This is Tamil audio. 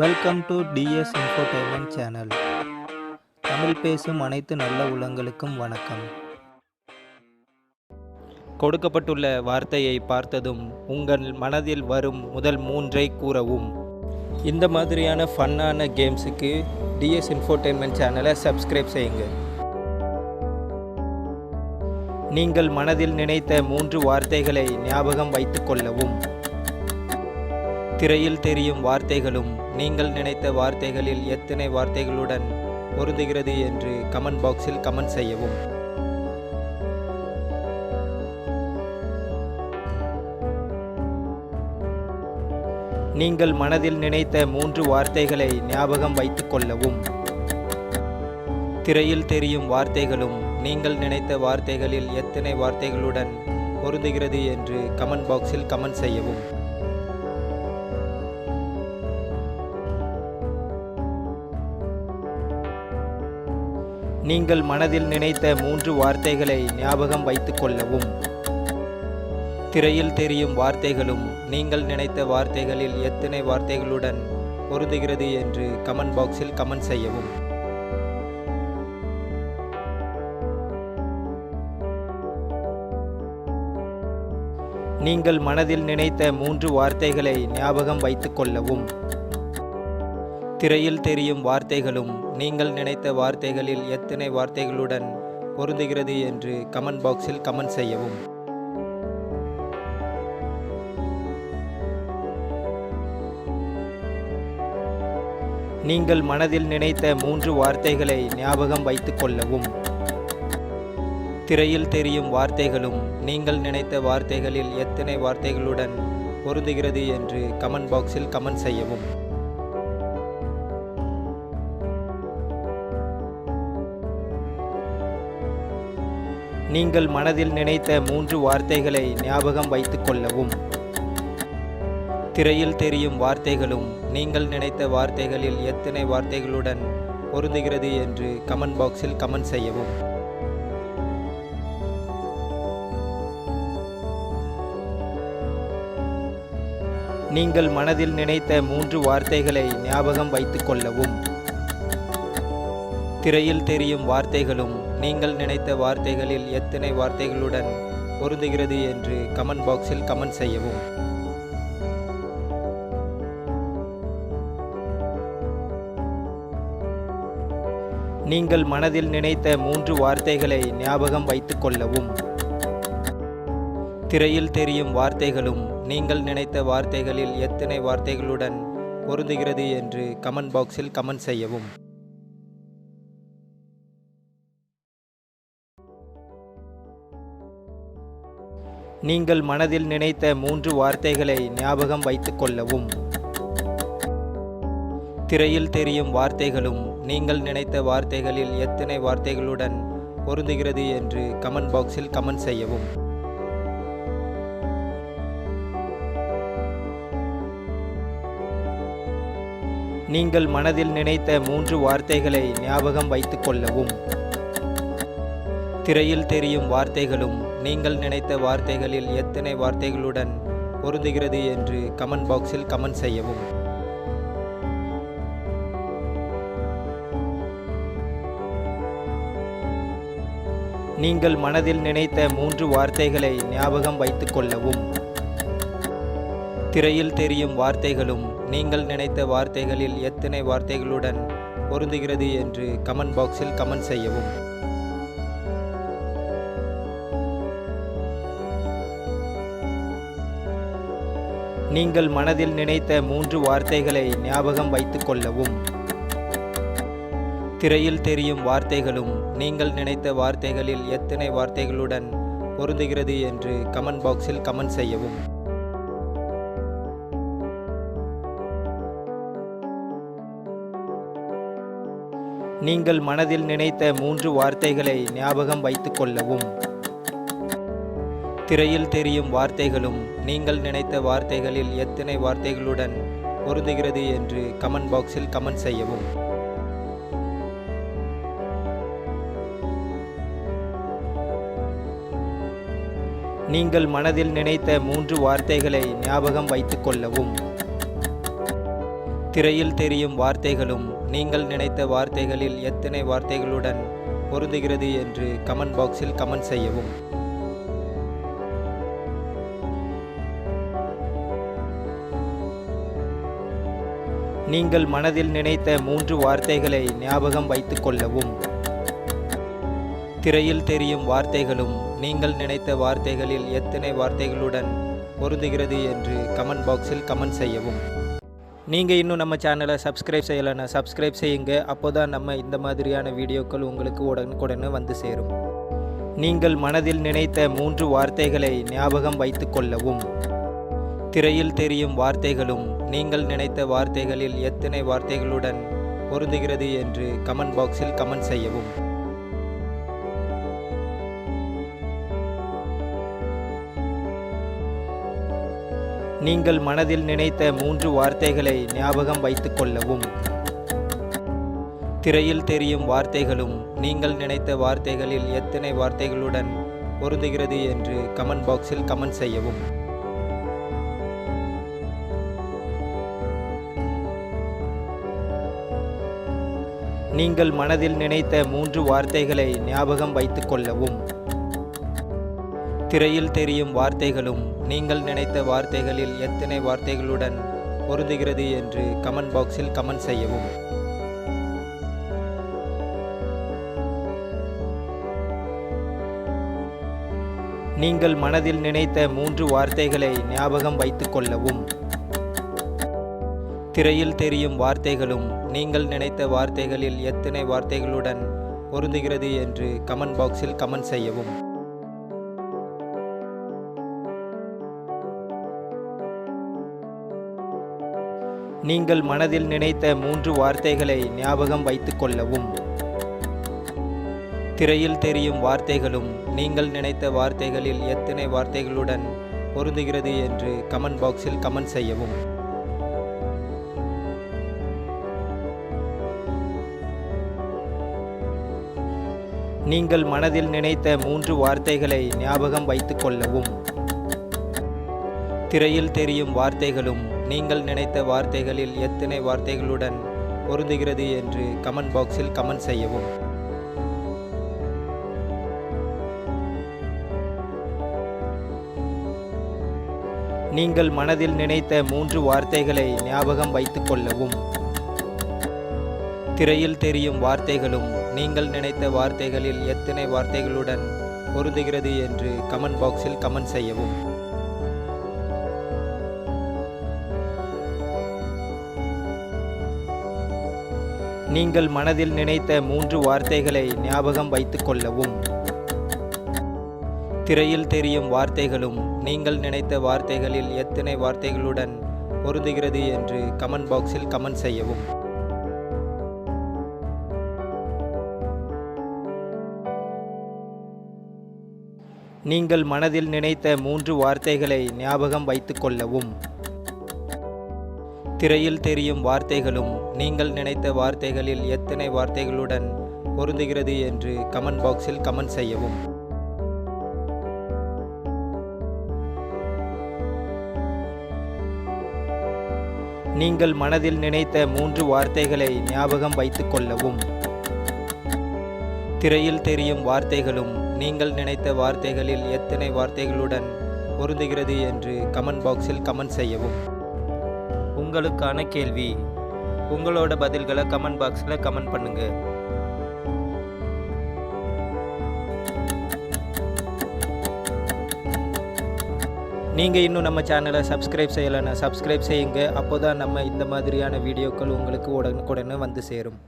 Welcome to TS infotainment channel Tamil பேசும் அனைத்து நல்ல உள்ளங்களுக்கும் வணக்கம். கொடுக்கப்பட்டுள்ள வார்த்தையை பார்த்ததும் உங்கள் மனதில் வரும் முதல் மூன்றை கூறவும். இந்த மாதிரியான ஃபன்னான கேம்ஸுக்கு டிஎஸ் இன்ஃபோடெயின்மெண்ட் சேனலை சப்ஸ்கிரைப் செய்யுங்க நீங்கள் மனதில் நினைத்த மூன்று வார்த்தைகளை ஞாபகம் வைத்துக்கொள்ளவும் திரையில் தெரியும் வார்த்தைகளும் நீங்கள் நினைத்த வார்த்தைகளில் எத்தனை வார்த்தைகளுடன் பொருந்துகிறது என்று கமெண்ட் பாக்ஸில் கமெண்ட் செய்யவும். நீங்கள் மனதில் நினைத்த மூன்று வார்த்தைகளை ஞாபகம் வைத்துக் கொள்ளவும். திரையில் தெரியும் வார்த்தைகளும் நீங்கள் நினைத்த வார்த்தைகளில் எத்தனை வார்த்தைகளுடன் பொருந்துகிறது என்று கமெண்ட் பாக்ஸில் கமெண்ட் செய்யவும். நீங்கள் மனதில் நினைத்த மூன்று வார்த்தைகளை ஞாபகம் வைத்து கொள்ளவும். திரையில் தெரியும் வார்த்தைகளும் நீங்கள் நினைத்த வார்த்தைகளில் எத்தனை வார்த்தைகளுடன் பொருந்துகிறது என்று கமெண்ட் பாக்ஸில் கமெண்ட் செய்யவும். நீங்கள் மனதில் நினைத்த மூன்று வார்த்தைகளை ஞாபகம் வைத்து கொள்ளவும். திரையில் தெரியும் வார்த்தைகளும் நீங்கள் நினைத்த வார்த்தைகளில் எத்தனை வார்த்தைகளுடன் பொருந்துகிறது என்று கமெண்ட் பாக்ஸில் கமெண்ட் செய்யவும். நீங்கள் மனதில் நினைத்த மூன்று வார்த்தைகளை ஞாபகம் வைத்துக் கொள்ளவும். திரையில் தெரியும் வார்த்தைகளும் நீங்கள் நினைத்த வார்த்தைகளில் எத்தனை வார்த்தைகளுடன் பொருந்துகிறது என்று கமெண்ட் பாக்ஸில் கமெண்ட் செய்யவும். நீங்கள் மனதில் நினைத்த மூன்று வார்த்தைகளை ஞாபகம் வைத்து கொள்ளவும். திரையில் தெரியும் வார்த்தைகளும் நீங்கள் நினைத்த வார்த்தைகளில் எத்தனை வார்த்தைகளுடன் பொருந்துகிறது என்று கமெண்ட் பாக்ஸில் கமெண்ட் செய்யவும். நீங்கள் மனதில் நினைத்த மூன்று வார்த்தைகளை ஞாபகம் வைத்துக் கொள்ளவும். திரையில் தெரியும் வார்த்தைகளும் நீங்கள் நினைத்த வார்த்தைகளில் எத்தனை வார்த்தைகளுடன் பொருந்துகிறது என்று கமெண்ட் பாக்ஸில் கமெண்ட் செய்யவும். நீங்கள் மனதில் நினைத்த மூன்று வார்த்தைகளை ஞாபகம் வைத்துக் கொள்ளவும். திரையில் தெரியும் வார்த்தைகளும் நீங்கள் நினைத்த வார்த்தைகளில் எத்தனை வார்த்தைகளுடன் பொருந்துகிறது என்று கமெண்ட் பாக்ஸில் கமெண்ட் செய்யவும். நீங்கள் மனதில் நினைத்த மூன்று வார்த்தைகளை ஞாபகம் வைத்துக் கொள்ளவும். திரையில் தெரியும் வார்த்தைகளும் நீங்கள் நினைத்த வார்த்தைகளில் எத்தனை வார்த்தைகளுடன் பொருந்துகிறது என்று கமெண்ட் பாக்ஸில் கமெண்ட் செய்யவும். நீங்கள் மனதில் நினைத்த மூன்று வார்த்தைகளை ஞாபகம் வைத்துக் கொள்ளவும். திரையில் தெரியும் வார்த்தைகளும் நீங்கள் நினைத்த வார்த்தைகளில் எத்தனை வார்த்தைகளுடன் பொருந்துகிறது என்று கமெண்ட் பாக்ஸில் கமெண்ட் செய்யவும். நீங்கள் மனதில் நினைத்த மூன்று வார்த்தைகளை ஞாபகம் வைத்துக் கொள்ளவும். திரையில் தெரியும் வார்த்தைகளும் நீங்கள் நினைத்த வார்த்தைகளில் எத்தனை வார்த்தைகளுடன் பொருந்துகிறது என்று கமெண்ட் பாக்ஸில் கமெண்ட் செய்யவும். நீங்கள் மனதில் நினைத்த மூன்று வார்த்தைகளை ஞாபகம் வைத்துக் கொள்ளவும். திரையில் தெரியும் வார்த்தைகளும் நீங்கள் நினைத்த வார்த்தைகளில் எத்தனை வார்த்தைகளுடன் பொருந்துகிறது என்று கமெண்ட் பாக்ஸில் கமெண்ட் செய்யவும். நீங்கள் மனதில் நினைத்த மூன்று வார்த்தைகளை ஞாபகம் வைத்துக் கொள்ளவும். திரையில் தெரியும் வார்த்தைகளும் நீங்கள் நினைத்த வார்த்தைகளில் எத்தனை வார்த்தைகளுடன் பொருந்துகிறது என்று கமெண்ட் பாக்ஸில் கமெண்ட் செய்யவும். நீங்கள் மனதில் நினைத்த மூன்று வார்த்தைகளை ஞாபகம் வைத்துக் கொள்ளவும். திரையில் தெரியும் வார்த்தைகளும் நீங்கள் நினைத்த வார்த்தைகளில் எத்தனை வார்த்தைகளுடன் பொருந்துகிறது என்று கமெண்ட் பாக்ஸில் கமெண்ட் செய்யவும். நீங்கள் மனதில் நினைத்த மூன்று வார்த்தைகளை ஞாபகம் வைத்துக் கொள்ளவும். திரையில் தெரியும் வார்த்தைகளும் நீங்கள் நினைத்த வார்த்தைகளில் எத்தனை வார்த்தைகளுடன் பொருந்துகிறது என்று கமெண்ட் பாக்ஸில் கமெண்ட் செய்யவும். நீங்கள் இன்னும் நம்ம சேனலை சப்ஸ்கிரைப் செய்யலைன்னா சப்ஸ்கிரைப் செய்யுங்க. அப்போ தான் நம்ம இந்த மாதிரியான வீடியோக்கள் உங்களுக்கு உடனுக்குடனே வந்து சேரும். நீங்கள் மனதில் நினைத்த மூன்று வார்த்தைகளை ஞாபகம் வைத்துக் கொள்ளவும். திரையில் தெரியும் வார்த்தைகளும் நீங்கள் நினைத்த வார்த்தைகளில் எத்தனை வார்த்தைகளுடன் பொருந்துகிறது என்று கமெண்ட் பாக்ஸில் கமெண்ட் செய்யவும். நீங்கள் மனதில் நினைத்த மூன்று வார்த்தைகளை ஞாபகம் வைத்துக் கொள்ளவும். திரையில் தெரியும் வார்த்தைகளும் நீங்கள் நினைத்த வார்த்தைகளில் எத்தனை வார்த்தைகளுடன் பொருந்துகிறது என்று கமெண்ட் பாக்ஸில் கமெண்ட் செய்யவும். நீங்கள் மனதில் நினைத்த மூன்று வார்த்தைகளை ஞாபகம் வைத்து கொள்ளவும். திரையில் தெரியும் வார்த்தைகளும் நீங்கள் நினைத்த வார்த்தைகளில் எத்தனை வார்த்தைகளுடன் பொருந்துகிறது என்று கமெண்ட் பாக்ஸில் கமெண்ட் செய்யவும். நீங்கள் மனதில் நினைத்த மூன்று வார்த்தைகளை ஞாபகம் வைத்துக் கொள்ளவும். திரையில் தெரியும் வார்த்தைகளும் நீங்கள் நினைத்த வார்த்தைகளில் எத்தனை வார்த்தைகளுடன் பொருந்துகிறது என்று கமெண்ட் பாக்ஸில் கமெண்ட் செய்யவும். நீங்கள் மனதில் நினைத்த மூன்று வார்த்தைகளை ஞாபகம் வைத்துக் கொள்ளவும். திரையில் தெரியும் வார்த்தைகளும் நீங்கள் நினைத்த வார்த்தைகளில் எத்தனை வார்த்தைகளுடன் பொருந்துகிறது என்று கமெண்ட் பாக்ஸில் கமெண்ட் செய்யவும். நீங்கள் மனதில் நினைத்த மூன்று வார்த்தைகளை ஞாபகம் வைத்துக் கொள்ளவும். திரையில் தெரியும் வார்த்தைகளும் நீங்கள் நினைத்த வார்த்தைகளில் எத்தனை வார்த்தைகளுடன் பொருந்துகிறது என்று கமெண்ட் பாக்ஸில் கமெண்ட் செய்யவும். நீங்கள் மனதில் நினைத்த மூன்று வார்த்தைகளை ஞாபகம் வைத்துக் கொள்ளவும். திரையில் தெரியும் வார்த்தைகளும் நீங்கள் நினைத்த வார்த்தைகளில் எத்தனை வார்த்தைகளுடன் பொருந்துகிறது என்று கமெண்ட் பாக்ஸில் கமெண்ட் செய்யவும். நீங்கள் மனதில் நினைத்த மூன்று வார்த்தைகளை ஞாபகம் வைத்துக் கொள்ளவும். திரையில் தெரியும் வார்த்தைகளும் நீங்கள் நினைத்த வார்த்தைகளில் எத்தனை வார்த்தைகளுடன் பொருந்துகிறது என்று கமெண்ட் பாக்ஸில் கமெண்ட் செய்யவும். நீங்கள் மனதில் நினைத்த மூன்று வார்த்தைகளை ஞாபகம் வைத்துக் கொள்ளவும். திரையில் தெரியும் வார்த்தைகளும் நீங்கள் நினைத்த வார்த்தைகளில் எத்தனை வார்த்தைகளுடன் பொருந்துகிறது என்று கமெண்ட் பாக்ஸில் கமெண்ட் செய்யவும். நீங்கள் மனதில் நினைத்த மூன்று வார்த்தைகளை ஞாபகம் வைத்துக் கொள்ளவும். திரையில் தெரியும் வார்த்தைகளும் நீங்கள் நினைத்த வார்த்தைகளில் எத்தனை வார்த்தைகளுடன் பொருந்துகிறது என்று கமெண்ட் பாக்ஸில் கமெண்ட் செய்யவும். உங்களுக்கான கேள்வி. உங்களோட பதில்களை கமெண்ட் பாக்ஸில் கமெண்ட் பண்ணுங்க. நீங்கள் இன்னும் நம்ம சேனலை சப்ஸ்கிரைப் செய்யலைன்னா சப்ஸ்கிரைப் செய்யுங்க. அப்போ தான் நம்ம இந்த மாதிரியான வீடியோக்கள் உங்களுக்கு உடனுக்குடனே வந்து சேரும்.